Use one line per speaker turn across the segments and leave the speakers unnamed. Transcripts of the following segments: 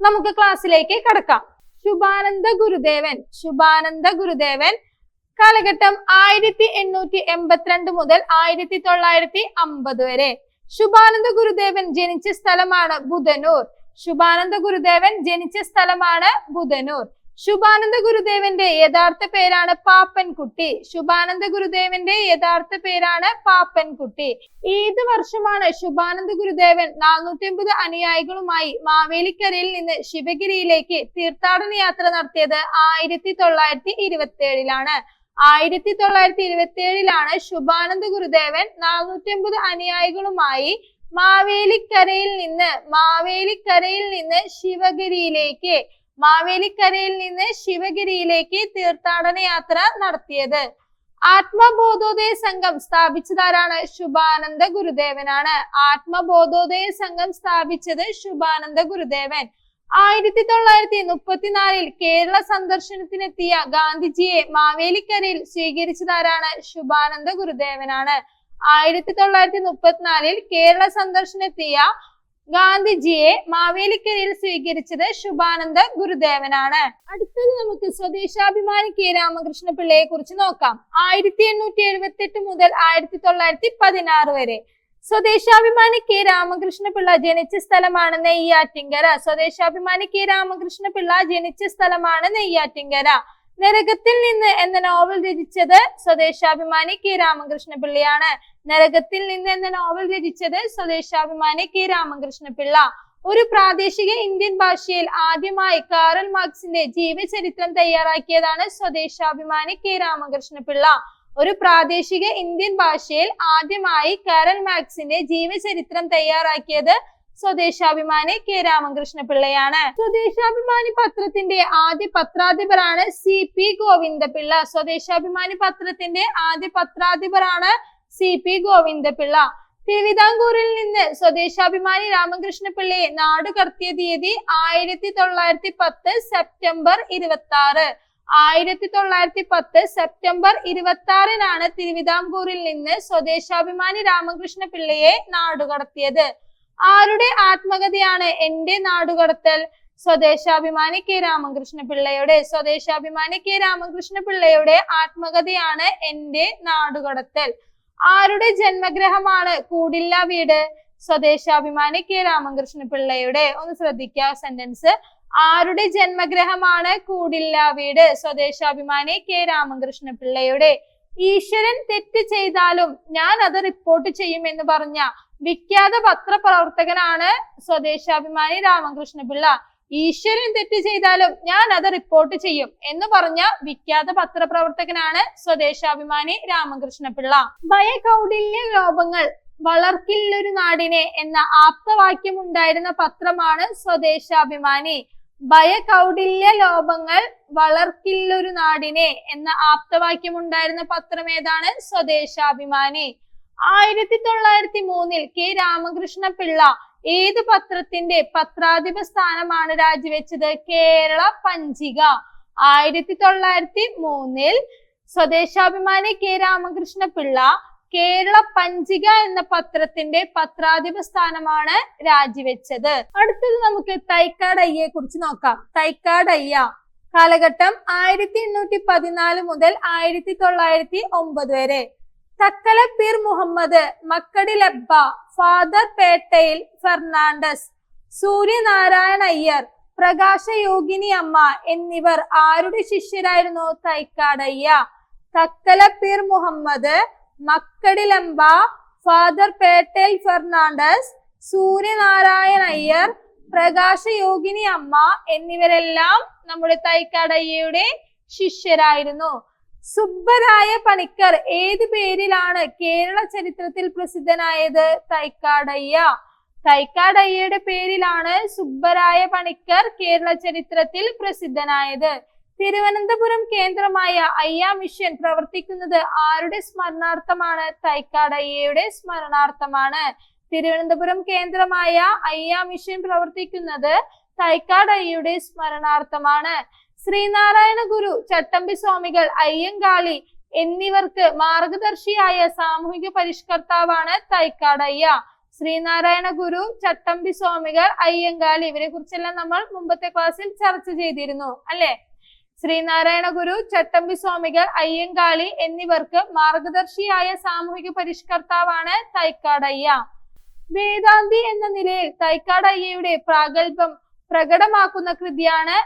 നമുക്ക് ക്ലാസ്സിലേക്ക് കടക്കാം. ശുഭാനന്ദ ഗുരുദേവൻ ശുഭാനന്ദ ഗുരുദേവൻ കാലഘട്ടം ആയിരത്തി എണ്ണൂറ്റി എൺപത്തിരണ്ട് മുതൽ ആയിരത്തി തൊള്ളായിരത്തി അമ്പത് വരെ. ശുഭാനന്ദ ഗുരുദേവൻ ജനിച്ച സ്ഥലമാണ് ബുധനൂർ. ശുഭാനന്ദ ഗുരുദേവൻ ജനിച്ച സ്ഥലമാണ് ബുധനൂർ. ശുഭാനന്ദ ഗുരുദേവന്റെ യഥാർത്ഥ പേരാണ് പാപ്പൻകുട്ടി. ശുഭാനന്ദ ഗുരുദേവന്റെ യഥാർത്ഥ പേരാണ് പാപ്പൻകുട്ടി. ഏത് വർഷമാണ് ശുഭാനന്ദ ഗുരുദേവൻ നാനൂറ്റി അമ്പത് അനുയായികളുമായി മാവേലിക്കരയിൽ നിന്ന് ശിവഗിരിയിലേക്ക് തീർത്ഥാടന യാത്ര നടത്തിയത് ആയിരത്തി തൊള്ളായിരത്തി ഇരുപത്തി ഏഴിലാണ് ആയിരത്തി തൊള്ളായിരത്തി ഇരുപത്തി ഏഴിലാണ് ശുഭാനന്ദ ഗുരുദേവൻ നാനൂറ്റി അമ്പത് അനുയായികളുമായി മാവേലിക്കരയിൽ നിന്ന് മാവേലിക്കരയിൽ നിന്ന് ശിവഗിരിയിലേക്ക് മാവേലിക്കരയിൽ നിന്ന് ശിവഗിരിയിലേക്ക് തീർത്ഥാടന യാത്ര നടത്തിയത്. ആത്മബോധോദയ സംഘം സ്ഥാപിച്ചതാരാണ്? ശുഭാനന്ദ ഗുരുദേവനാണ്. ആത്മബോധോദയ സംഘം സ്ഥാപിച്ചത് ശുഭാനന്ദ ഗുരുദേവൻ. ആയിരത്തി തൊള്ളായിരത്തി മുപ്പത്തിനാലിൽ കേരള സന്ദർശനത്തിനെത്തിയ ഗാന്ധിജിയെ മാവേലിക്കരയിൽ സ്വീകരിച്ചതാരാണ്? ശുഭാനന്ദ ഗുരുദേവനാണ്. ആയിരത്തി തൊള്ളായിരത്തി മുപ്പത്തിനാലിൽ കേരള സന്ദർശനത്തിയ ഗാന്ധിജിയെ മാവേലിക്കരയിൽ സ്വീകരിച്ചത് ശുഭാനന്ദ ഗുരുദേവനാണ്. അടുത്തത് നമുക്ക് സ്വദേശാഭിമാനി കെ രാമകൃഷ്ണ പിള്ളയെ കുറിച്ച് നോക്കാം. ആയിരത്തി എണ്ണൂറ്റി എഴുപത്തി എട്ട് മുതൽ ആയിരത്തി തൊള്ളായിരത്തി പതിനാറ് വരെ. സ്വദേശാഭിമാനി കെ രാമകൃഷ്ണ പിള്ള ജനിച്ച സ്ഥലമാണ് നെയ്യാറ്റിങ്കര. സ്വദേശാഭിമാനി കെ രാമകൃഷ്ണ പിള്ള ജനിച്ച സ്ഥലമാണ് നെയ്യാറ്റിങ്കര. നരകത്തിൽ നിന്ന് എന്ന നോവൽ രചിച്ചത് സ്വദേശാഭിമാനി കെ രാമകൃഷ്ണ പിള്ളയാണ് നരകത്തിൽ നിന്ന് എന്ന നോവൽ രചിച്ചത് സ്വദേശാഭിമാനി കെ രാമകൃഷ്ണ പിള്ള ഒരു പ്രാദേശിക ഇന്ത്യൻ ഭാഷയിൽ ആദ്യമായി കാറൽ മാർക്സിന്റെ ജീവചരിത്രം തയ്യാറാക്കിയതാണ് സ്വദേശാഭിമാനി കെ രാമകൃഷ്ണ പിള്ള ഒരു പ്രാദേശിക ഇന്ത്യൻ ഭാഷയിൽ ആദ്യമായി കാറൽ മാർക്സിന്റെ ജീവചരിത്രം തയ്യാറാക്കിയത് സ്വദേശാഭിമാനി കെ രാമകൃഷ്ണ പിള്ളയാണ് സ്വദേശാഭിമാനി പത്രത്തിന്റെ ആദ്യ പത്രാധിപരാണ് സി പി ഗോവിന്ദപിള്ള. സ്വദേശാഭിമാനി പത്രത്തിന്റെ ആദ്യ പത്രാധിപരാണ് സി പി ഗോവിന്ദപിള്ള. തിരുവിതാംകൂറിൽ നിന്ന് സ്വദേശാഭിമാനി രാമകൃഷ്ണ പിള്ളയെ നാട് കടത്തിയ തീയതി ആയിരത്തി തൊള്ളായിരത്തി പത്ത് സെപ്റ്റംബർ ഇരുപത്തി ആറ് ആയിരത്തി തൊള്ളായിരത്തി പത്ത് സെപ്റ്റംബർ ഇരുപത്തി ആറിനാണ് തിരുവിതാംകൂറിൽ നിന്ന് സ്വദേശാഭിമാനി രാമകൃഷ്ണ പിള്ളയെ നാടുകടത്തിയത് ആരുടെ ആത്മകഥയാണ് എന്റെ നാടുകടത്തൽ? സ്വദേശാഭിമാനി കെ രാമകൃഷ്ണ പിള്ളയുടെ സ്വദേശാഭിമാനി കെ രാമകൃഷ്ണ പിള്ളയുടെ ആത്മകഥയാണ് എന്റെ നാടുകടത്തൽ. ആരുടെ ജന്മഗ്രഹമാണ്? കൂടില്ല വീട്. സ്വദേശാഭിമാനി കെ രാമകൃഷ്ണ പിള്ളയുടെ ഒന്ന് ശ്രദ്ധിക്കുക സെന്റൻസ് ആരുടെ ജന്മഗ്രഹമാണ്? കൂടില്ല വീട്. സ്വദേശാഭിമാനി കെ രാമകൃഷ്ണ പിള്ളയുടെ ഈശ്വരൻ തെറ്റ് ചെയ്താലും ഞാൻ അത് റിപ്പോർട്ട് ചെയ്യുമെന്ന് പറഞ്ഞ വിഖ്യാത പത്രപ്രവർത്തകനാണ് സ്വദേശാഭിമാനി രാമകൃഷ്ണപിള്ള. ഈശ്വരൻ തെറ്റ് ചെയ്താലും ഞാൻ അത് റിപ്പോർട്ട് ചെയ്യും എന്ന് പറഞ്ഞ വിഖ്യാത പത്രപ്രവർത്തകനാണ് സ്വദേശാഭിമാനി രാമകൃഷ്ണപിള്ള. ഭയകൗടില്യ ലോപങ്ങൾ വളർക്കില്ലൊരു നാടിനെ എന്ന ആപ്തവാക്യം ഉണ്ടായിരുന്ന പത്രമാണ് സ്വദേശാഭിമാനി. ഭയകൗടില്യ ലോപങ്ങൾ വളർക്കില്ലൊരു നാടിനെ എന്ന ആപ്തവാക്യം ഉണ്ടായിരുന്ന പത്രം ഏതാണ് സ്വദേശാഭിമാനി. ആയിരത്തി തൊള്ളായിരത്തി മൂന്നിൽ കെ രാമകൃഷ്ണ പിള്ള ഏത് പത്രത്തിന്റെ പത്രാധിപ സ്ഥാനമാണ് രാജിവെച്ചത്? കേരള പഞ്ചിക. ആയിരത്തി തൊള്ളായിരത്തി മൂന്നിൽ സ്വദേശാഭിമാനി കെ രാമകൃഷ്ണ പിള്ള കേരള പഞ്ചിക എന്ന പത്രത്തിന്റെ പത്രാധിപ സ്ഥാനമാണ് രാജിവെച്ചത്. അടുത്തത് നമുക്ക് തൈക്കാട് അയ്യയെ കുറിച്ച് നോക്കാം. തൈക്കാട് അയ്യ കാലഘട്ടം ആയിരത്തി എണ്ണൂറ്റി പതിനാല് മുതൽ ആയിരത്തി തൊള്ളായിരത്തി ഒമ്പത് വരെ. തക്കല പീർ മുഹമ്മദ് മക്കടിലബ്ബ ഫാദർ പേട്ടയിൽ ഫെർണാണ്ടസ് സൂര്യനാരായണ അയ്യർ പ്രകാശയോഗിനി അമ്മ എന്നിവർ ആരുടെ ശിഷ്യരായിരുന്നു? തൈക്കാടയ്യ. തക്കല പീർ മുഹമ്മദ് മക്കടിലമ്പ ഫാദർ പേട്ടേൽ ഫെർണാണ്ടസ് സൂര്യനാരായണ അയ്യർ പ്രകാശയോഗിനി അമ്മ എന്നിവരെല്ലാം നമ്മുടെ തൈക്കാടയ്യയുടെ ശിഷ്യരായിരുന്നു. സുബ്ബരായ പണിക്കർ ഏത് പേരിലാണ് കേരള ചരിത്രത്തിൽ പ്രസിദ്ധനായത്? തൈക്കാടയ്യ. തൈക്കാടയ്യയുടെ പേരിലാണ് സുബ്ബരായ പണിക്കർ കേരള ചരിത്രത്തിൽ പ്രസിദ്ധനായത്. തിരുവനന്തപുരം കേന്ദ്രമായ അയ്യ മിഷൻ പ്രവർത്തിക്കുന്നത് ആരുടെ സ്മരണാർത്ഥമാണ്? തൈക്കാടയ്യയുടെ സ്മരണാർത്ഥമാണ്. തിരുവനന്തപുരം കേന്ദ്രമായ അയ്യ മിഷൻ പ്രവർത്തിക്കുന്നത് തൈക്കാടയ്യയുടെ സ്മരണാർത്ഥമാണ്. ശ്രീനാരായണ ഗുരു ചട്ടമ്പി സ്വാമികൾ അയ്യങ്കാളി എന്നിവർക്ക് മാർഗദർശിയായ സാമൂഹിക പരിഷ്കർത്താവാണ് തൈക്കാടയ്യ. ശ്രീനാരായണ ഗുരു ചട്ടമ്പി സ്വാമികൾ അയ്യങ്കാളി ഇവരെ കുറിച്ചെല്ലാം നമ്മൾ മുമ്പത്തെ ക്ലാസ്സിൽ ചർച്ച ചെയ്തിരുന്നു അല്ലെ? ശ്രീനാരായണ ഗുരു ചട്ടമ്പി സ്വാമികൾ അയ്യങ്കാളി എന്നിവർക്ക് മാർഗദർശിയായ സാമൂഹിക പരിഷ്കർത്താവാണ് തൈക്കാടയ്യ. വേദാന്തി എന്ന നിലയിൽ തൈക്കാടയ്യയുടെ പ്രാഗൽഭം പ്രകടമാക്കുന്ന കൃതിയാണ്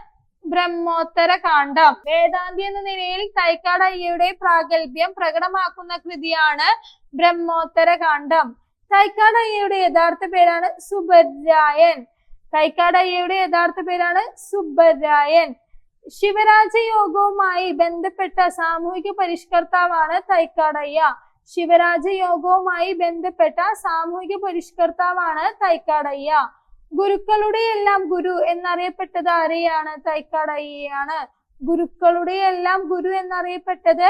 ബ്രഹ്മോത്തര കാണ്ഡം. വേദാന്തി എന്ന നിലയിൽ തൈക്കാട് അയ്യയുടെ പ്രാഗൽഭ്യം പ്രകടമാക്കുന്ന കൃതിയാണ് ബ്രഹ്മോത്തര കാണ്ഡം. തൈക്കാട് അയ്യയുടെ യഥാർത്ഥ പേരാണ് സുബരായൻ തൈക്കാട് അയ്യയുടെ യഥാർത്ഥ പേരാണ് സുബരായൻ ശിവരാജയോഗവുമായി ബന്ധപ്പെട്ട സാമൂഹിക പരിഷ്കർത്താവാണ് തൈക്കാടയ്യ. ശിവരാജ യോഗവുമായി ബന്ധപ്പെട്ട സാമൂഹിക പരിഷ്കർത്താവാണ് തൈക്കാട് അയ്യ ഗുരുക്കളുടെ എല്ലാം ഗുരു എന്നറിയപ്പെട്ടത് ആരെയാണ്? തൈക്കാടയ്യയാണ്. ഗുരുക്കളുടെ എല്ലാം ഗുരു എന്നറിയപ്പെട്ടത്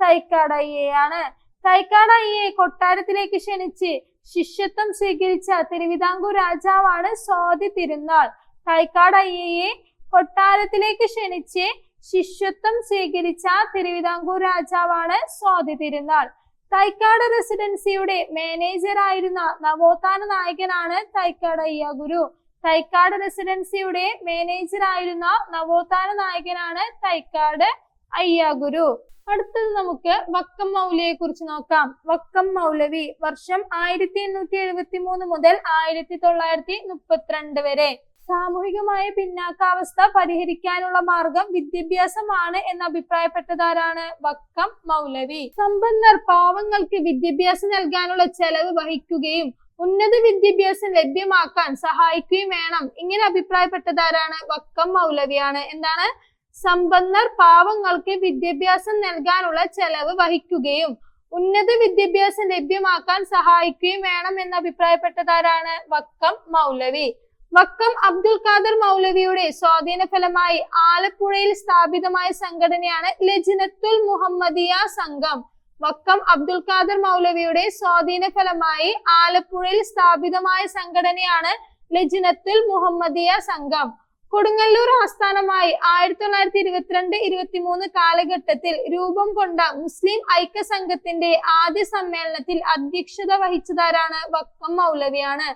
തൈക്കാടയ്യയാണ്. തൈക്കാടയ്യെ കൊട്ടാരത്തിലേക്ക് ക്ഷണിച്ച് ശിഷ്യത്വം സ്വീകരിച്ച തിരുവിതാംകൂർ രാജാവാണ് സ്വാതി തിരുനാൾ. തൈക്കാടയ്യയെ കൊട്ടാരത്തിലേക്ക് ക്ഷണിച്ച് ശിഷ്യത്വം സ്വീകരിച്ച തിരുവിതാംകൂർ രാജാവാണ് സ്വാതി തിരുനാൾ. തൈക്കാട് റെസിഡൻസിയുടെ മാനേജർ ആയിരുന്ന നവോത്ഥാന നായകനാണ് തൈക്കാട് അയ്യ ഗുരു. തൈക്കാട് റെസിഡൻസിയുടെ മാനേജർ ആയിരുന്ന നവോത്ഥാന നായകനാണ് തൈക്കാട് അയ്യ ഗുരു. അടുത്തത് നമുക്ക് വക്കം മൗലിയെ കുറിച്ച് നോക്കാം. വക്കം മൗലവി വർഷം ആയിരത്തി എണ്ണൂറ്റി എഴുപത്തി മൂന്ന് മുതൽ ആയിരത്തി തൊള്ളായിരത്തി മുപ്പത്തിരണ്ട് വരെ സാമൂഹികമായ പിന്നാക്കാവസ്ഥ പരിഹരിക്കാനുള്ള മാർഗം വിദ്യാഭ്യാസമാണ് എന്ന് അഭിപ്രായപ്പെട്ടതാരാണ്? വക്കം മൗലവി. സമ്പന്നർ പാവങ്ങൾക്ക് വിദ്യാഭ്യാസം നൽകാനുള്ള ചെലവ് വഹിക്കുകയും ഉന്നത വിദ്യാഭ്യാസം ലഭ്യമാക്കാൻ സഹായിക്കുകയും വേണം. ഇങ്ങനെ അഭിപ്രായപ്പെട്ടതാരാണ്? വക്കം മൗലവിയാണ്. എന്താണ്? സമ്പന്നർ പാവങ്ങൾക്ക് വിദ്യാഭ്യാസം നൽകാനുള്ള ചെലവ് വഹിക്കുകയും ഉന്നത വിദ്യാഭ്യാസം ലഭ്യമാക്കാൻ സഹായിക്കുകയും വേണം എന്ന് അഭിപ്രായപ്പെട്ടതാരാണ്? വക്കം മൗലവി. വക്കം അബ്ദുൽ ഖാദർ മൗലവിയുടെ സ്വാധീന ഫലമായി ആലപ്പുഴയിൽ സ്ഥാപിതമായ സംഘടനയാണ് ലജിനത്തുൽ മുഹമ്മദിയ സംഘം. വക്കം അബ്ദുൽ ഖാദർ മൗലവിയുടെ സ്വാധീന ഫലമായി ആലപ്പുഴയിൽ സ്ഥാപിതമായ സംഘടനയാണ് ലജിനത്തുൽ മുഹമ്മദിയ സംഘം. കൊടുങ്ങല്ലൂർ ആസ്ഥാനമായി ആയിരത്തി തൊള്ളായിരത്തി ഇരുപത്തിരണ്ട് ഇരുപത്തിമൂന്ന് കാലഘട്ടത്തിൽ രൂപം കൊണ്ട മുസ്ലിം ഐക്യ സംഘത്തിന്റെ ആദ്യ സമ്മേളനത്തിൽ അധ്യക്ഷത വഹിച്ചതാരാണ് വക്കം മൗലവിയാണ്.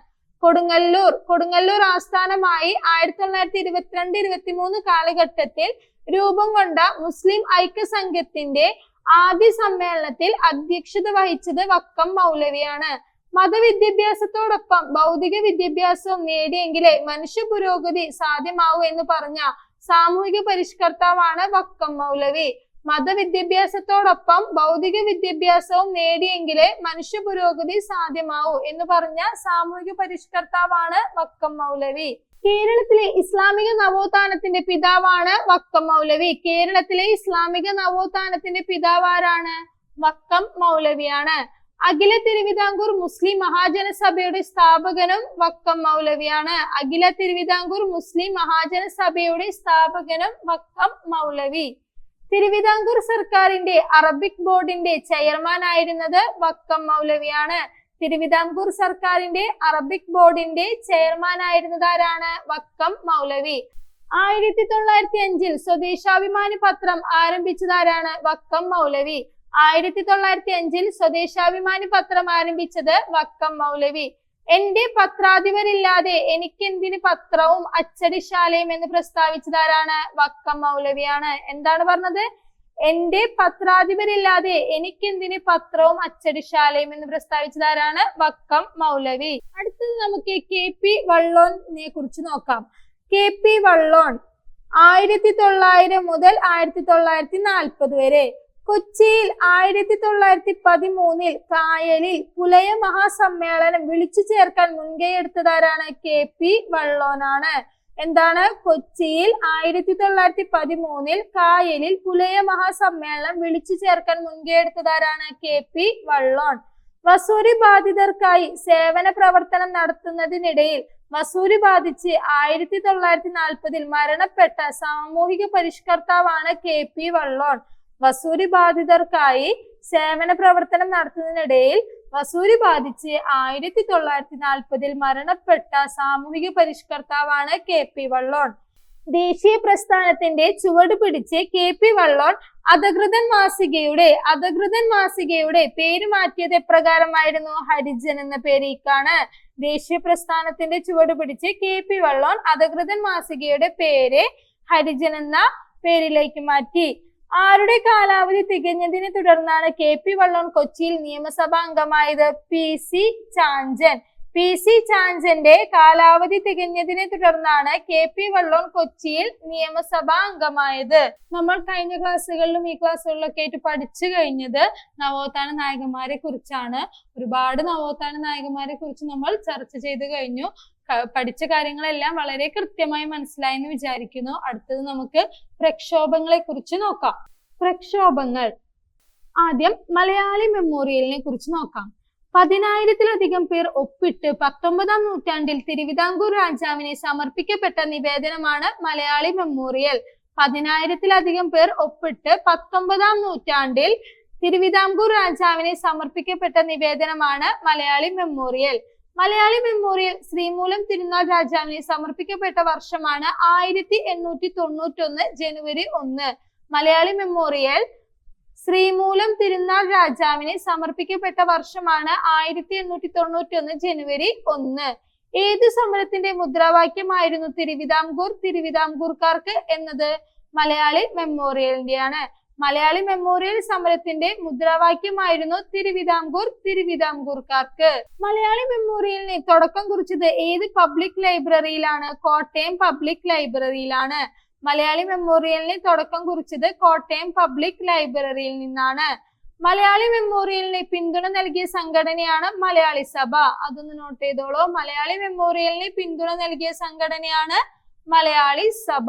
കൊടുങ്ങല്ലൂർ. കൊടുങ്ങല്ലൂർ ആസ്ഥാനമായി ആയിരത്തി തൊള്ളായിരത്തി ഇരുപത്തിരണ്ട് ഇരുപത്തിമൂന്ന് കാലഘട്ടത്തിൽ രൂപം കൊണ്ട മുസ്ലിം ഐക്യസംഘത്തിന്റെ ആദ്യ സമ്മേളനത്തിൽ അധ്യക്ഷത വഹിച്ചത് വക്കം മൗലവിയാണ്. മതവിദ്യാഭ്യാസത്തോടൊപ്പം ഭൗതിക വിദ്യാഭ്യാസവും നേടിയെങ്കിലേ മനുഷ്യ പുരോഗതി സാധ്യമാവൂ എന്ന് പറഞ്ഞ സാമൂഹിക പരിഷ്കർത്താവാണ് വക്കം മൗലവി. മതവിദ്യാഭ്യാസത്തോടൊപ്പം ഭൗതിക വിദ്യാഭ്യാസവും നേടിയെങ്കിലേ മനുഷ്യ പുരോഗതി സാധ്യമാവൂ എന്ന് പറഞ്ഞ സാമൂഹിക പരിഷ്കർത്താവാണ് വക്കം മൗലവി. കേരളത്തിലെ ഇസ്ലാമിക നവോത്ഥാനത്തിന്റെ പിതാവാണ് വക്കം മൗലവി. കേരളത്തിലെ ഇസ്ലാമിക നവോത്ഥാനത്തിന്റെ പിതാവാരാണ് വക്കം മൗലവിയാണ്. അഖില തിരുവിതാംകൂർ മുസ്ലിം മഹാജന സഭയുടെ സ്ഥാപകനും വക്കം മൗലവിയാണ്. അഖില തിരുവിതാംകൂർ മുസ്ലിം മഹാജന സഭയുടെ സ്ഥാപകനും വക്കം മൗലവി. തിരുവിതാംകൂർ സർക്കാരിന്റെ അറബിക് ബോർഡിന്റെ ചെയർമാൻ ആയിരുന്നത് വക്കം മൗലവിയാണ്. തിരുവിതാംകൂർ സർക്കാരിന്റെ അറബിക് ബോർഡിന്റെ ചെയർമാൻ ആയിരുന്നത് ആരാണ് വക്കം മൗലവി? ആയിരത്തി തൊള്ളായിരത്തി അഞ്ചിൽ സ്വദേശാഭിമാനി പത്രം ആരംഭിച്ചതാരാണ് വക്കം മൗലവി? ആയിരത്തി തൊള്ളായിരത്തി അഞ്ചിൽ സ്വദേശാഭിമാനി പത്രം ആരംഭിച്ചത് വക്കം മൗലവി. എന്റെ പത്രാധിപരില്ലാതെ എനിക്കെന്തിന് പത്രവും അച്ചടിശാലയും എന്ന് പ്രസ്താവിച്ചതാരാണ് വക്കം മൗലവിയാണ്? എന്താണ് പറഞ്ഞത്? എന്റെ പത്രാധിപരില്ലാതെ എനിക്കെന്തിന് പത്രവും അച്ചടിശാലയും എന്ന് പ്രസ്താവിച്ചതാരാണ് വക്കം മൗലവി? അടുത്തത് നമുക്ക് കെ പി വള്ളോനെ കുറിച്ച് നോക്കാം. കെ പി വള്ളോൺ ആയിരത്തി തൊള്ളായിരം മുതൽ ആയിരത്തി തൊള്ളായിരത്തി നാൽപ്പത് വരെ കൊച്ചിയിൽ ആയിരത്തി തൊള്ളായിരത്തി പതിമൂന്നിൽ കായലിൽ പുലയ മഹാസമ്മേളനം വിളിച്ചു ചേർക്കാൻ മുൻകൈയെടുത്തതാരാണ് കെ പി വള്ളോനാണ്. എന്താണ്? കൊച്ചിയിൽ ആയിരത്തി തൊള്ളായിരത്തി പതിമൂന്നിൽ കായലിൽ പുലയ മഹാസമ്മേളനം വിളിച്ചു ചേർക്കാൻ മുൻകൈയെടുത്തതാരാണ് കെ പി വള്ളോൺ വസൂരി ബാധിതർക്കായി സേവന പ്രവർത്തനം നടത്തുന്നതിനിടയിൽ വസൂരി ബാധിച്ച് ആയിരത്തി തൊള്ളായിരത്തി നാൽപ്പതിൽ മരണപ്പെട്ട സാമൂഹിക പരിഷ്കർത്താവാണ് കെ പി വള്ളോൺ വസൂരി ബാധിതർക്കായി സേവന പ്രവർത്തനം നടത്തുന്നതിനിടയിൽ വസൂരി ബാധിച്ച് ആയിരത്തി തൊള്ളായിരത്തി നാൽപ്പതിൽ മരണപ്പെട്ട സാമൂഹിക പരിഷ്കർത്താവാണ് കെ പി വള്ളോൺ. ദേശീയ പ്രസ്ഥാനത്തിന്റെ ചുവട് പിടിച്ച് കെ പി വള്ളോൺ അധകൃതൻ മാസികയുടെ അധകൃതൻ മാസികയുടെ പേര് മാറ്റിയത് എപ്രകാരമായിരുന്നു? ഹരിജൻ എന്ന പേരീക്കാണ്. ദേശീയ പ്രസ്ഥാനത്തിന്റെ ചുവട് പിടിച്ച് കെ പി വള്ളോൺ അധകൃതൻ മാസികയുടെ പേര് ഹരിജൻ എന്ന പേരിലേക്ക് മാറ്റി. ആരുടെ കാലാവധി തികഞ്ഞതിനെ തുടർന്നാണ് കെ പി വള്ളോൺ കൊച്ചിയിൽ നിയമസഭാ അംഗമായത് P C Chanchan. P C ചാഞ്ചന്റെ കാലാവധി തികഞ്ഞതിനെ തുടർന്നാണ് കെ പി വള്ളോൺ കൊച്ചിയിൽ നിയമസഭാ അംഗമായത്. നമ്മൾ കഴിഞ്ഞ ക്ലാസ്സുകളിലും ഈ ക്ലാസ്സുകളിലൊക്കെ ആയിട്ട് പഠിച്ചു കഴിഞ്ഞത് നവോത്ഥാന നായകന്മാരെ കുറിച്ചാണ് ഒരുപാട് നവോത്ഥാന നായകന്മാരെ കുറിച്ച് നമ്മൾ ചർച്ച ചെയ്ത് കഴിഞ്ഞു. പഠിച്ച കാര്യങ്ങളെല്ലാം വളരെ കൃത്യമായി മനസ്സിലായി എന്ന് വിചാരിക്കുന്നു. അടുത്തത് നമുക്ക് പ്രക്ഷോഭങ്ങളെ കുറിച്ച് നോക്കാം. പ്രക്ഷോഭങ്ങൾ. ആദ്യം മലയാളി മെമ്മോറിയലിനെ കുറിച്ച് നോക്കാം. പതിനായിരത്തിലധികം പേർ ഒപ്പിട്ട് പത്തൊമ്പതാം നൂറ്റാണ്ടിൽ തിരുവിതാംകൂർ രാജാവിനെ സമർപ്പിക്കപ്പെട്ട നിവേദനമാണ് മലയാളി മെമ്മോറിയൽ. പതിനായിരത്തിലധികം പേർ ഒപ്പിട്ട് പത്തൊമ്പതാം നൂറ്റാണ്ടിൽ തിരുവിതാംകൂർ രാജാവിനെ സമർപ്പിക്കപ്പെട്ട നിവേദനമാണ് മലയാളി മെമ്മോറിയൽ. മലയാളി മെമ്മോറിയൽ ശ്രീമൂലം തിരുനാൾ രാജാവിനെ സമർപ്പിക്കപ്പെട്ട വർഷമാണ് ആയിരത്തി എണ്ണൂറ്റി തൊണ്ണൂറ്റി ഒന്ന് ജനുവരി ഒന്ന്. മലയാളി മെമ്മോറിയൽ ശ്രീമൂലം തിരുനാൾ രാജാവിനെ സമർപ്പിക്കപ്പെട്ട വർഷമാണ് ആയിരത്തി എണ്ണൂറ്റി തൊണ്ണൂറ്റി ഒന്ന് ജനുവരി ഒന്ന്. ഏത് സമരത്തിന്റെ മുദ്രാവാക്യമായിരുന്നു തിരുവിതാംകൂർ? തിരുവിതാംകൂർക്കാർക്ക് എന്നത് മലയാളി മെമ്മോറിയലിന്റെയാണ് മലയാളി മെമ്മോറിയൽ സമരത്തിന്റെ മുദ്രാവാക്യമായിരുന്നു തിരുവിതാംകൂർ തിരുവിതാംകൂർക്കാർക്ക്. മലയാളി മെമ്മോറിയലിന് തുടക്കം കുറിച്ചത് ഏത് പബ്ലിക് ലൈബ്രറിയിലാണ് കോട്ടയം പബ്ലിക് ലൈബ്രറിയിലാണ് മലയാളി മെമ്മോറിയലിന് തുടക്കം കുറിച്ചത് കോട്ടയം പബ്ലിക് ലൈബ്രറിയിൽ നിന്നാണ്. മലയാളി മെമ്മോറിയലിന് പിന്തുണ നൽകിയ സംഘടനയാണ് മലയാളി സഭ. അതൊന്ന് നോട്ട് ചെയ്തോളൂ. മലയാളി മെമ്മോറിയലിന് പിന്തുണ നൽകിയ സംഘടനയാണ് മലയാളി സഭ.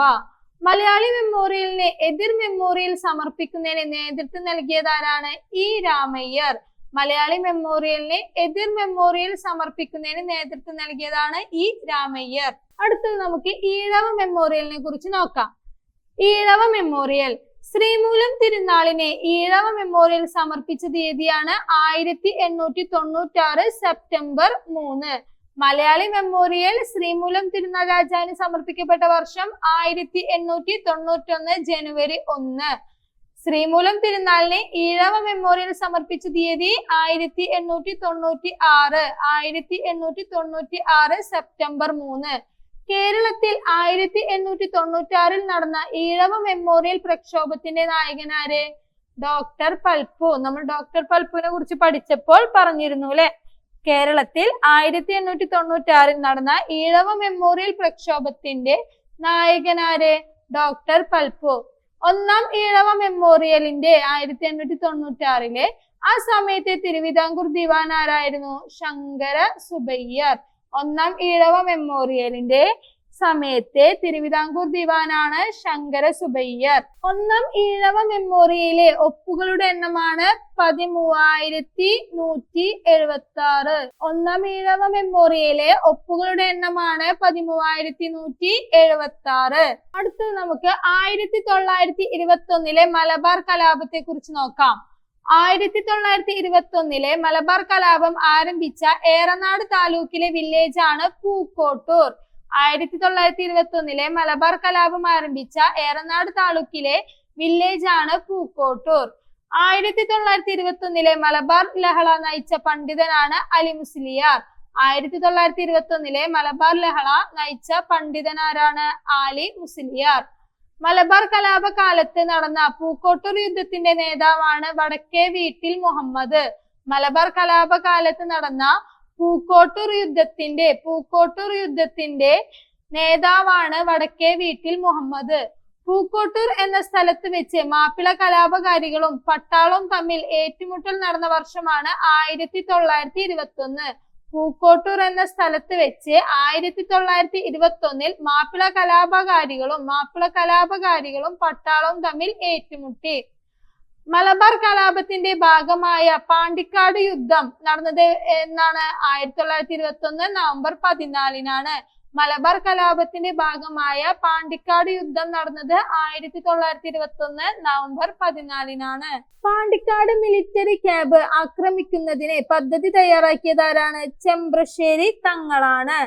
മലയാളി മെമ്മോറിയലിനെ എതിർ മെമ്മോറിയൽ സമർപ്പിക്കുന്നതിന് നേതൃത്വം നൽകിയതാരാണ്? ഇ. രാമയ്യർ. മലയാളി മെമ്മോറിയലിനെ എതിർ മെമ്മോറിയൽ സമർപ്പിക്കുന്നതിന് നേതൃത്വം നൽകിയതാണ് ഇ. രാമയ്യർ. അടുത്തത് നമുക്ക് ഈഴവ മെമ്മോറിയലിനെ കുറിച്ച് നോക്കാം. ഈഴവ മെമ്മോറിയൽ ശ്രീമൂലം തിരുനാളിനെ ഈഴവ മെമ്മോറിയൽ സമർപ്പിച്ച തീയതിയാണ് ആയിരത്തി എണ്ണൂറ്റി തൊണ്ണൂറ്റി ആറ് സെപ്റ്റംബർ മൂന്ന്. മലയാളി മെമ്മോറിയൽ ശ്രീമൂലം തിരുനാരാജാവിന് സമർപ്പിക്കപ്പെട്ട വർഷം ആയിരത്തി എണ്ണൂറ്റി തൊണ്ണൂറ്റി ഒന്ന് ജനുവരി ഒന്ന്. ശ്രീമൂലം തിരുനാളിനെ ഈഴവ മെമ്മോറിയൽ സമർപ്പിച്ച തീയതി ആയിരത്തി എണ്ണൂറ്റി തൊണ്ണൂറ്റി ആറ് ആയിരത്തി എണ്ണൂറ്റി തൊണ്ണൂറ്റി ആറ് സെപ്റ്റംബർ മൂന്ന്. കേരളത്തിൽ ആയിരത്തി എണ്ണൂറ്റി തൊണ്ണൂറ്റി ആറിൽ നടന്ന ഈഴവ മെമ്മോറിയൽ പ്രക്ഷോഭത്തിന്റെ നായകനാര്? ഡോക്ടർ പൽപ്പു. നമ്മൾ ഡോക്ടർ പൽപ്പുവിനെ കുറിച്ച് പഠിച്ചപ്പോൾ പറഞ്ഞിരുന്നു അല്ലെ? കേരളത്തിൽ ആയിരത്തി എണ്ണൂറ്റി തൊണ്ണൂറ്റി ആറിൽ നടന്ന ഈഴവ മെമ്മോറിയൽ പ്രക്ഷോഭത്തിന്റെ നായകനാര്? ഡോക്ടർ പൽപ്പു. ഒന്നാം ഈഴവ മെമ്മോറിയലിന്റെ ആയിരത്തി എണ്ണൂറ്റി തൊണ്ണൂറ്റി ആറിലെ ആ സമയത്തെ തിരുവിതാംകൂർ ദിവാൻ ആരായിരുന്നു ശങ്കര സുബയ്യർ. ഒന്നാം ഈഴവ മെമ്മോറിയലിന്റെ സമയത്തെ തിരുവിതാംകൂർ ദിവാനാണ് ശങ്കര സുബയ്യർ. ഒന്നാം ഈഴവ മെമ്മോറിയയിലെ ഒപ്പുകളുടെ എണ്ണമാണ് പതിമൂവായിരത്തി നൂറ്റി എഴുപത്തി ആറ് ഒന്നാം ഈഴവ മെമ്മോറിയയിലെ ഒപ്പുകളുടെ എണ്ണമാണ് പതിമൂവായിരത്തി നൂറ്റി എഴുപത്തി ആറ് അടുത്തത് നമുക്ക് ആയിരത്തി തൊള്ളായിരത്തി ഇരുപത്തി ഒന്നിലെ മലബാർ കലാപത്തെ കുറിച്ച് നോക്കാം. ആയിരത്തി തൊള്ളായിരത്തി ഇരുപത്തി ഒന്നിലെ മലബാർ കലാപം ആരംഭിച്ച ഏറനാട് താലൂക്കിലെ വില്ലേജാണ് പൂക്കോട്ടൂർ. ആയിരത്തി തൊള്ളായിരത്തി ഇരുപത്തി ഒന്നിലെ മലബാർ കലാപം ആരംഭിച്ച ഏറനാട് താലൂക്കിലെ വില്ലേജ് ആണ് പൂക്കോട്ടൂർ. ആയിരത്തി തൊള്ളായിരത്തി ഇരുപത്തി ഒന്നിലെ മലബാർ ലഹള നയിച്ച പണ്ഡിതനാണ് അലി മുസ്ലിയാർ. ആയിരത്തി തൊള്ളായിരത്തി ഇരുപത്തി ഒന്നിലെ മലബാർ ലഹള നയിച്ച പണ്ഡിതനാരാണ് ആലി മുസ്ലിയാർ. മലബാർ കലാപ കാലത്ത് നടന്ന പൂക്കോട്ടൂർ യുദ്ധത്തിന്റെ നേതാവാണ് വടക്കേ വീട്ടിൽ മുഹമ്മദ്. മലബാർ കലാപ കാലത്ത് നടന്ന പൂക്കോട്ടൂർ യുദ്ധത്തിന്റെ പൂക്കോട്ടൂർ യുദ്ധത്തിന്റെ നേതാവാണ് വടക്കേ വീട്ടിൽ മുഹമ്മദ്. പൂക്കോട്ടൂർ എന്ന സ്ഥലത്ത് വെച്ച് മാപ്പിള കലാപകാരികളും പട്ടാളവും തമ്മിൽ ഏറ്റുമുട്ടൽ നടന്ന വർഷമാണ് ആയിരത്തി തൊള്ളായിരത്തി ഇരുപത്തി ഒന്ന് പൂക്കോട്ടൂർ എന്ന സ്ഥലത്ത് വെച്ച് ആയിരത്തി തൊള്ളായിരത്തി ഇരുപത്തി ഒന്നിൽ മാപ്പിള കലാപകാരികളും മാപ്പിള കലാപകാരികളും പട്ടാളവും തമ്മിൽ ഏറ്റുമുട്ടി. മലബാർ കലാപത്തിന്റെ ഭാഗമായ പാണ്ടിക്കാട് യുദ്ധം നടന്നത് എന്നാണ് ആയിരത്തി തൊള്ളായിരത്തി ഇരുപത്തി ഒന്ന് നവംബർ പതിനാലിനാണ്. മലബാർ കലാപത്തിന്റെ ഭാഗമായ പാണ്ടിക്കാട് യുദ്ധം നടന്നത് ആയിരത്തി തൊള്ളായിരത്തി ഇരുപത്തി ഒന്ന് നവംബർ പതിനാലിനാണ്. പാണ്ടിക്കാട് മിലിറ്ററി ക്യാബ് ആക്രമിക്കുന്നതിന് പദ്ധതി തയ്യാറാക്കിയതാരാണ്? ചെമ്പ്രശ്ശേരി തങ്ങളാണ്.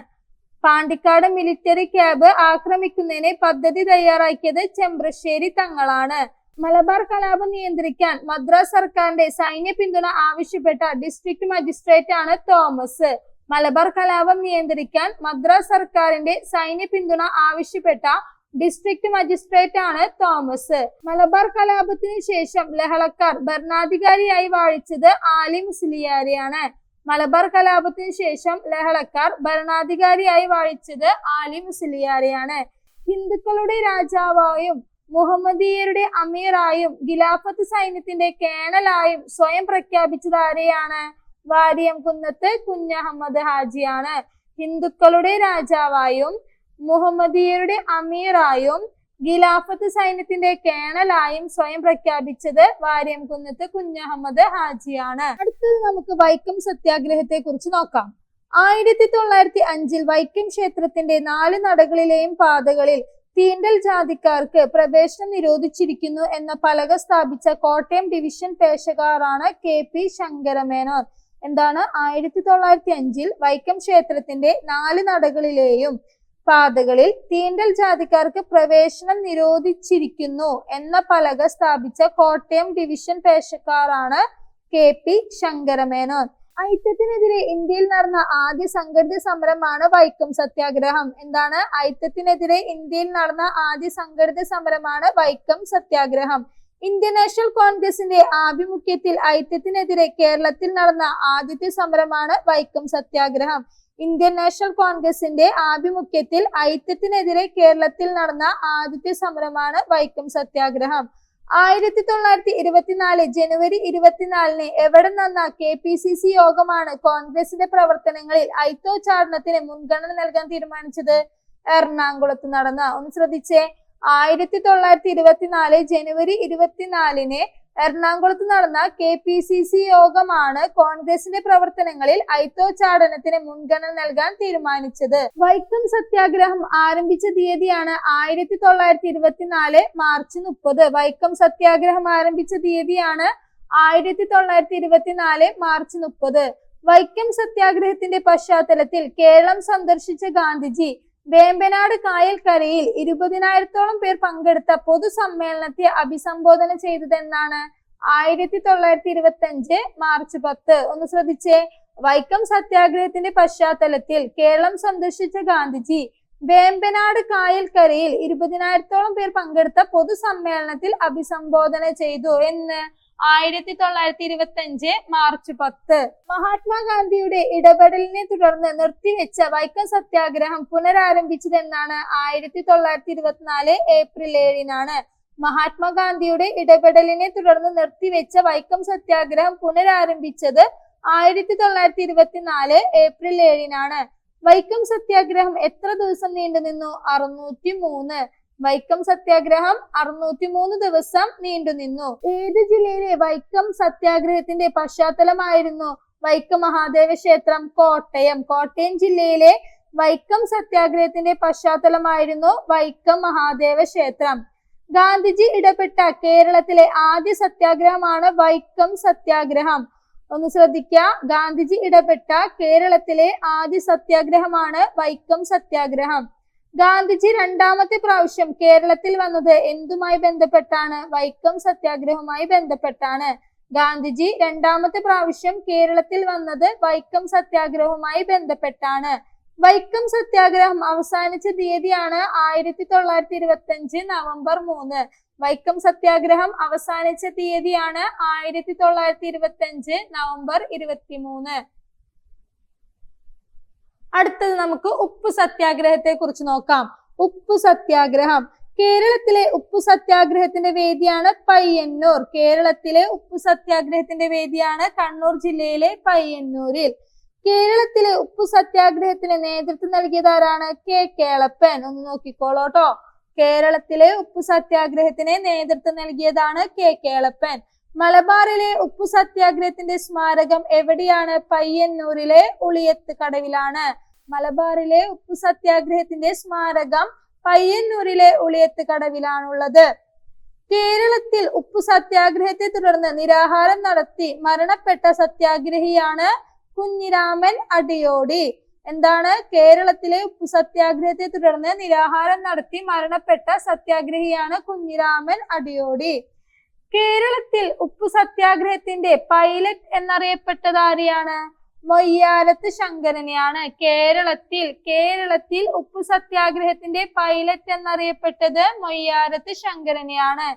പാണ്ടിക്കാട് മിലിറ്ററി ക്യാബ് ആക്രമിക്കുന്നതിന് പദ്ധതി തയ്യാറാക്കിയത് ചെമ്പ്രശ്ശേരി തങ്ങളാണ്. മലബാർ കലാപം നിയന്ത്രിക്കാൻ മദ്രാസ് സർക്കാരിന്റെ സൈന്യ പിന്തുണ ആവശ്യപ്പെട്ട ഡിസ്ട്രിക്ട് മജിസ്ട്രേറ്റ് ആണ് തോമസ്. മലബാർ കലാപം നിയന്ത്രിക്കാൻ മദ്രാസ് സർക്കാരിന്റെ സൈന്യ പിന്തുണ ആവശ്യപ്പെട്ട ഡിസ്ട്രിക്ട് മജിസ്ട്രേറ്റ് ആണ് തോമസ്. മലബാർ കലാപത്തിന് ശേഷം ലഹളക്കാർ ഭരണാധികാരിയായി വാഴിച്ചത് ആലി മുസ്ലിയാരെയാണ് മലബാർ കലാപത്തിന് ശേഷം ലഹളക്കാർ ഭരണാധികാരിയായി വാഴിച്ചത് ആലി മുസ്ലിയാരെയാണ് ഹിന്ദുക്കളുടെ രാജാവായും മുഹമ്മദീയരുടെ അമീറായും ഖിലാഫത്ത് സൈന്യത്തിന്റെ കേണലായും സ്വയം പ്രഖ്യാപിച്ചത് ആരെയാണ് വാരിയം കുന്നത്ത് കുഞ്ഞഹമ്മദ് ഹാജിയാണ്. ഹിന്ദുക്കളുടെ രാജാവായും മുഹമ്മദീയരുടെ അമീറായും ഖിലാഫത്ത് സൈന്യത്തിന്റെ കേണലായും സ്വയം പ്രഖ്യാപിച്ചത് വാര്യം കുന്നത്ത് കുഞ്ഞഹമ്മദ് ഹാജിയാണ്. അടുത്തത് നമുക്ക് വൈക്കം സത്യാഗ്രഹത്തെ കുറിച്ച് നോക്കാം. ആയിരത്തി തൊള്ളായിരത്തി അഞ്ചിൽ വൈക്കം ക്ഷേത്രത്തിന്റെ നാല് നടകളിലെയും പാതകളിൽ തീണ്ടൽ ജാതിക്കാർക്ക് പ്രവേശനം നിരോധിച്ചിരിക്കുന്നു എന്ന പലക സ്ഥാപിച്ച കോട്ടയം ഡിവിഷൻ പേശകാറാണ് കെ പി ശങ്കരമേനോൻ. എന്താണ്? ആയിരത്തി തൊള്ളായിരത്തി അഞ്ചിൽ വൈക്കം ക്ഷേത്രത്തിന്റെ നാല് നടകളിലെയും പാതകളിൽ തീണ്ടൽ ജാതിക്കാർക്ക് പ്രവേശനം നിരോധിച്ചിരിക്കുന്നു എന്ന പലക സ്ഥാപിച്ച കോട്ടയം ഡിവിഷൻ പേശക്കാരാണ് കെ പി ശങ്കരമേനോൻ. ഐക്യത്തിനെതിരെ ഇന്ത്യയിൽ നടന്ന ആദ്യ സംഘടിത സമരമാണ് വൈക്കം സത്യാഗ്രഹം. എന്താണ്? ഐത്യത്തിനെതിരെ ഇന്ത്യയിൽ നടന്ന ആദ്യ സംഘടിത സമരമാണ് വൈക്കം സത്യാഗ്രഹം. ഇന്ത്യൻ നാഷണൽ കോൺഗ്രസിന്റെ ആഭിമുഖ്യത്തിൽ ഐക്യത്തിനെതിരെ കേരളത്തിൽ നടന്ന ആദ്യത്തെ സമരമാണ് വൈക്കം സത്യാഗ്രഹം. ഇന്ത്യൻ നാഷണൽ കോൺഗ്രസിന്റെ ആഭിമുഖ്യത്തിൽ ഐക്യത്തിനെതിരെ കേരളത്തിൽ നടന്ന ആദ്യത്തെ സമരമാണ് വൈക്കം സത്യാഗ്രഹം. ആയിരത്തി തൊള്ളായിരത്തി ഇരുപത്തിനാല് ജനുവരി ഇരുപത്തിനാലിന് എവിടെ നിന്ന കെ പി സി സി യോഗമാണ് കോൺഗ്രസിന്റെ പ്രവർത്തനങ്ങളിൽ ഐക്യോച്ചാരണത്തിന് മുൻഗണന നൽകാൻ തീരുമാനിച്ചത്? എറണാകുളത്ത് നടന്ന. ഒന്ന് ശ്രദ്ധിച്ചേ. ആയിരത്തി തൊള്ളായിരത്തി ഇരുപത്തിനാല് ജനുവരി ഇരുപത്തിനാലിന് എറണാകുളത്ത് നടന്ന കെ പി സി സി യോഗമാണ് കോൺഗ്രസിന്റെ പ്രവർത്തനങ്ങളിൽ ഐത്തോച്ചാടനത്തിന് മുൻഗണന നൽകാൻ തീരുമാനിച്ചത്. വൈക്കം സത്യാഗ്രഹം ആരംഭിച്ച തീയതിയാണ് ആയിരത്തി തൊള്ളായിരത്തി ഇരുപത്തിനാല് മാർച്ച് മുപ്പത്. വൈക്കം സത്യാഗ്രഹം ആരംഭിച്ച തീയതിയാണ് ആയിരത്തി തൊള്ളായിരത്തി ഇരുപത്തിനാല് മാർച്ച് മുപ്പത്. വൈക്കം സത്യാഗ്രഹത്തിന്റെ പശ്ചാത്തലത്തിൽ കേരളം സന്ദർശിച്ച ഗാന്ധിജി വേമ്പനാട് കായൽക്കരയിൽ ഇരുപതിനായിരത്തോളം പേർ പങ്കെടുത്ത പൊതുസമ്മേളനത്തെ അഭിസംബോധന ചെയ്തതെന്നാണ് ആയിരത്തി തൊള്ളായിരത്തി ഇരുപത്തി അഞ്ച് മാർച്ച് പത്ത്. ഒന്ന് ശ്രദ്ധിച്ചേ. വൈക്കം സത്യാഗ്രഹത്തിന്റെ പശ്ചാത്തലത്തിൽ കേരളം സന്ദർശിച്ച ഗാന്ധിജി വേമ്പനാട് കായൽക്കരയിൽ ഇരുപതിനായിരത്തോളം പേർ പങ്കെടുത്ത പൊതുസമ്മേളനത്തിൽ അഭിസംബോധന ചെയ്തു എന്ന് ആയിരത്തി തൊള്ളായിരത്തി ഇരുപത്തി അഞ്ച് മാർച്ച് പത്ത്. മഹാത്മാഗാന്ധിയുടെ ഇടപെടലിനെ തുടർന്ന് നിർത്തിവെച്ച വൈക്കം സത്യാഗ്രഹം പുനരാരംഭിച്ചതെന്നാണ് ആയിരത്തി തൊള്ളായിരത്തി ഇരുപത്തിനാല് ഏപ്രിൽ ഏഴിനാണ്. മഹാത്മാഗാന്ധിയുടെ ഇടപെടലിനെ തുടർന്ന് നിർത്തിവെച്ച വൈക്കം സത്യാഗ്രഹം പുനരാരംഭിച്ചത് ആയിരത്തി തൊള്ളായിരത്തി ഇരുപത്തിനാല് ഏപ്രിൽ ഏഴിനാണ്. വൈക്കം സത്യാഗ്രഹം എത്ര ദിവസം നീണ്ടു നിന്നു അറുന്നൂറ്റി മൂന്ന് വൈക്കം സത്യാഗ്രഹം അറുന്നൂറ്റി മൂന്ന് ദിവസം നീണ്ടുനിന്നു ഏത് ജില്ലയിലെ വൈക്കം സത്യാഗ്രഹത്തിന്റെ പശ്ചാത്തലമായിരുന്നു? വൈക്കം മഹാദേവ ക്ഷേത്രം കോട്ടയം. കോട്ടയം ജില്ലയിലെ വൈക്കം സത്യാഗ്രഹത്തിന്റെ പശ്ചാത്തലമായിരുന്നു വൈക്കം മഹാദേവ ക്ഷേത്രം. ഗാന്ധിജി ഇടപെട്ട കേരളത്തിലെ ആദ്യ സത്യാഗ്രഹമാണ് വൈക്കം സത്യാഗ്രഹം. ഒന്ന് ശ്രദ്ധിക്കുക ഗാന്ധിജി ഇടപെട്ട കേരളത്തിലെ ആദ്യ സത്യാഗ്രഹമാണ് വൈക്കം സത്യാഗ്രഹം. ഗാന്ധിജി രണ്ടാമത്തെ പ്രാവശ്യം കേരളത്തിൽ വന്നത് എന്തുമായി ബന്ധപ്പെട്ടാണ്? വൈക്കം സത്യാഗ്രഹവുമായി ബന്ധപ്പെട്ടാണ്. ഗാന്ധിജി രണ്ടാമത്തെ പ്രാവശ്യം കേരളത്തിൽ വന്നത് വൈക്കം സത്യാഗ്രഹവുമായി ബന്ധപ്പെട്ടാണ്. വൈക്കം സത്യാഗ്രഹം അവസാനിച്ച തീയതിയാണ് ആയിരത്തി തൊള്ളായിരത്തി ഇരുപത്തി അഞ്ച് നവംബർ മൂന്ന്. വൈക്കം സത്യാഗ്രഹം അവസാനിച്ച തീയതിയാണ് ആയിരത്തി തൊള്ളായിരത്തി ഇരുപത്തി അഞ്ച് നവംബർ ഇരുപത്തിമൂന്ന്. അടുത്തത് നമുക്ക് ഉപ്പ് സത്യാഗ്രഹത്തെ കുറിച്ച് നോക്കാം. ഉപ്പ് സത്യാഗ്രഹം. കേരളത്തിലെ ഉപ്പ് സത്യാഗ്രഹത്തിന്റെ വേദിയാണ് പയ്യന്നൂർ. കേരളത്തിലെ ഉപ്പ് സത്യാഗ്രഹത്തിന്റെ വേദിയാണ് കണ്ണൂർ ജില്ലയിലെ പയ്യന്നൂരിൽ. കേരളത്തിലെ ഉപ്പ് സത്യാഗ്രഹത്തിന് നേതൃത്വം നൽകിയത് ആരാണ്? കെ കേളപ്പൻ. ഒന്ന് നോക്കിക്കോളോട്ടോ. കേരളത്തിലെ ഉപ്പ് സത്യാഗ്രഹത്തിന് നേതൃത്വം നൽകിയതാണ് കെ കേളപ്പൻ. മലബാറിലെ ഉപ്പു സത്യാഗ്രഹത്തിന്റെ സ്മാരകം എവിടെയാണ്? പയ്യന്നൂരിലെ ഉളിയത്ത് കടവിലാണ്. മലബാറിലെ ഉപ്പു സത്യാഗ്രഹത്തിന്റെ സ്മാരകം പയ്യന്നൂരിലെ ഉളിയത്ത് കടവിലാണുള്ളത്. കേരളത്തിൽ ഉപ്പു സത്യാഗ്രഹത്തെ തുടർന്ന് നിരാഹാരം നടത്തി മരണപ്പെട്ട സത്യാഗ്രഹിയാണ് കുഞ്ഞിരാമൻ അടിയോടി. എന്താണ്? കേരളത്തിലെ ഉപ്പു സത്യാഗ്രഹത്തെ തുടർന്ന് നിരാഹാരം നടത്തി മരണപ്പെട്ട സത്യാഗ്രഹിയാണ് കുഞ്ഞിരാമൻ അടിയോടി. കേരളത്തിൽ ഉപ്പു സത്യാഗ്രഹത്തിന്റെ പൈലറ്റ് എന്നറിയപ്പെട്ടത് ആരെയാണ്? മൊയ്യാലത്ത് ശങ്കരനെയാണ്. കേരളത്തിൽ കേരളത്തിൽ ഉപ്പു സത്യാഗ്രഹത്തിന്റെ പൈലറ്റ് എന്നറിയപ്പെട്ടത് മൊയ്യാലത്ത് ശങ്കരനെയാണ്.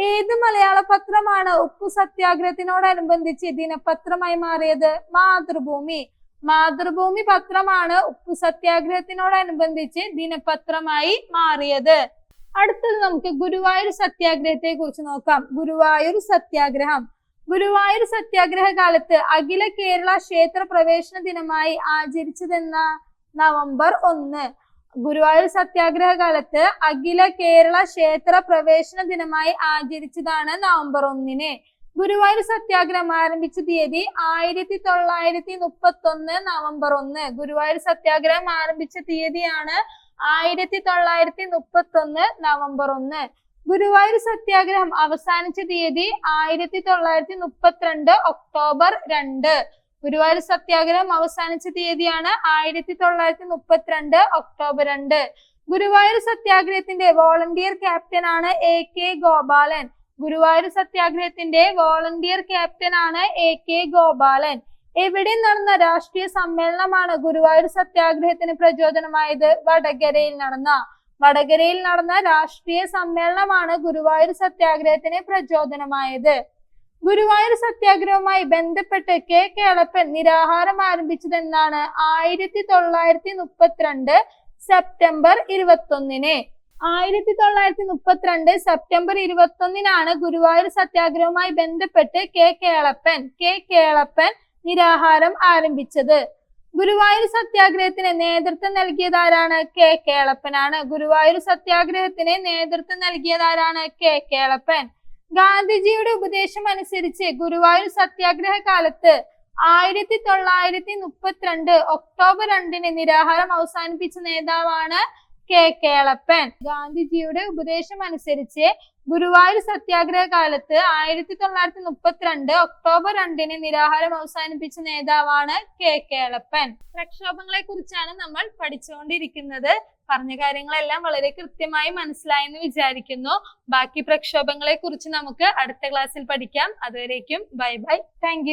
ഏത് മലയാള പത്രമാണ് ഉപ്പു സത്യാഗ്രഹത്തിനോടനുബന്ധിച്ച് ദിനപത്രമായി മാറിയത്? മാതൃഭൂമി. മാതൃഭൂമി പത്രമാണ് ഉപ്പു സത്യാഗ്രഹത്തിനോടനുബന്ധിച്ച് ദിനപത്രമായി മാറിയത്. അടുത്തത് നമുക്ക് ഗുരുവായൂർ സത്യാഗ്രഹത്തെ കുറിച്ച് നോക്കാം. ഗുരുവായൂർ സത്യാഗ്രഹം. ഗുരുവായൂർ സത്യാഗ്രഹ കാലത്ത് അഖില കേരള ക്ഷേത്ര പ്രവേശന ദിനമായി ആചരിച്ചതെന്ന നവംബർ ഒന്ന്. ഗുരുവായൂർ സത്യാഗ്രഹ കാലത്ത് അഖില കേരള ക്ഷേത്ര പ്രവേശന ദിനമായി ആചരിച്ചതാണ് നവംബർ ഒന്നിന്. ഗുരുവായൂർ സത്യാഗ്രഹം ആരംഭിച്ച തീയതി ആയിരത്തി തൊള്ളായിരത്തി മുപ്പത്തി ഒന്ന് നവംബർ ഒന്ന്. ഗുരുവായൂർ സത്യാഗ്രഹം ആരംഭിച്ച തീയതിയാണ് ആയിരത്തി തൊള്ളായിരത്തി മുപ്പത്തി ഒന്ന് നവംബർ ഒന്ന് ഗുരുവായൂർ സത്യാഗ്രഹം അവസാനിച്ച തീയതി ആയിരത്തി തൊള്ളായിരത്തി മുപ്പത്തിരണ്ട് ഒക്ടോബർ രണ്ട്. ഗുരുവായൂർ സത്യാഗ്രഹം അവസാനിച്ച തീയതിയാണ് ആയിരത്തി തൊള്ളായിരത്തി മുപ്പത്തിരണ്ട് ഒക്ടോബർ രണ്ട്. ഗുരുവായൂർ സത്യാഗ്രഹത്തിന്റെ വോളണ്ടിയർ ക്യാപ്റ്റൻ ആണ് എ കെ ഗോപാലൻ. ഗുരുവായൂർ സത്യാഗ്രഹത്തിന്റെ വോളണ്ടിയർ ക്യാപ്റ്റൻ ആണ് എ കെ ഗോപാലൻ. എവിടെ നടന്ന രാഷ്ട്രീയ സമ്മേളനമാണ് ഗുരുവായൂർ സത്യാഗ്രഹത്തിന് പ്രചോദനമായത്. വടകരയിൽ നടന്ന വടകരയിൽ നടന്ന രാഷ്ട്രീയ സമ്മേളനമാണ് ഗുരുവായൂർ സത്യാഗ്രഹത്തിന് പ്രചോദനമായത്. ഗുരുവായൂർ സത്യാഗ്രഹവുമായി ബന്ധപ്പെട്ട് കെ കേളപ്പൻ നിരാഹാരം ആരംഭിച്ചതെന്നാണ് ആയിരത്തി തൊള്ളായിരത്തി മുപ്പത്തിരണ്ട് സെപ്റ്റംബർ ഇരുപത്തൊന്നിന്. ആയിരത്തി തൊള്ളായിരത്തി മുപ്പത്തിരണ്ട് സെപ്റ്റംബർ ഇരുപത്തൊന്നിനാണ് ഗുരുവായൂർ സത്യാഗ്രഹവുമായി ബന്ധപ്പെട്ട് കെ കേളപ്പൻ കെ കേളപ്പൻ നിരാഹാരം ആരംഭിച്ചത്. ഗുരുവായൂർ സത്യാഗ്രഹത്തിന് നേതൃത്വം നൽകിയതാരാണ്? കെ. കേളപ്പനാണ്. ഗുരുവായൂർ സത്യാഗ്രഹത്തിന് നേതൃത്വം നൽകിയതാരാണ്? കെ. കേളപ്പൻ. ഗാന്ധിജിയുടെ ഉപദേശം അനുസരിച്ച് ഗുരുവായൂർ സത്യാഗ്രഹ കാലത്ത് ആയിരത്തി തൊള്ളായിരത്തി മുപ്പത്തിരണ്ട് ഒക്ടോബർ രണ്ടിന് നിരാഹാരം അവസാനിപ്പിച്ച നേതാവാണ് കെ. കേളപ്പൻ. ഗാന്ധിജിയുടെ ഉപദേശം അനുസരിച്ച് ഗുരുവായൂർ സത്യാഗ്രഹ കാലത്ത് ആയിരത്തി തൊള്ളായിരത്തി മുപ്പത്തിരണ്ട് ഒക്ടോബർ രണ്ടിന് നിരാഹാരം അവസാനിപ്പിച്ച നേതാവാണ് കെ. കേളപ്പൻ. പ്രക്ഷോഭങ്ങളെ കുറിച്ചാണ് നമ്മൾ പഠിച്ചുകൊണ്ടിരിക്കുന്നത്. പറഞ്ഞ കാര്യങ്ങളെല്ലാം വളരെ കൃത്യമായി മനസ്സിലായെന്ന് വിചാരിക്കുന്നു. ബാക്കി പ്രക്ഷോഭങ്ങളെ കുറിച്ച് നമുക്ക് അടുത്ത ക്ലാസ്സിൽ പഠിക്കാം. അതുവരേക്കും ബൈ ബൈ. താങ്ക്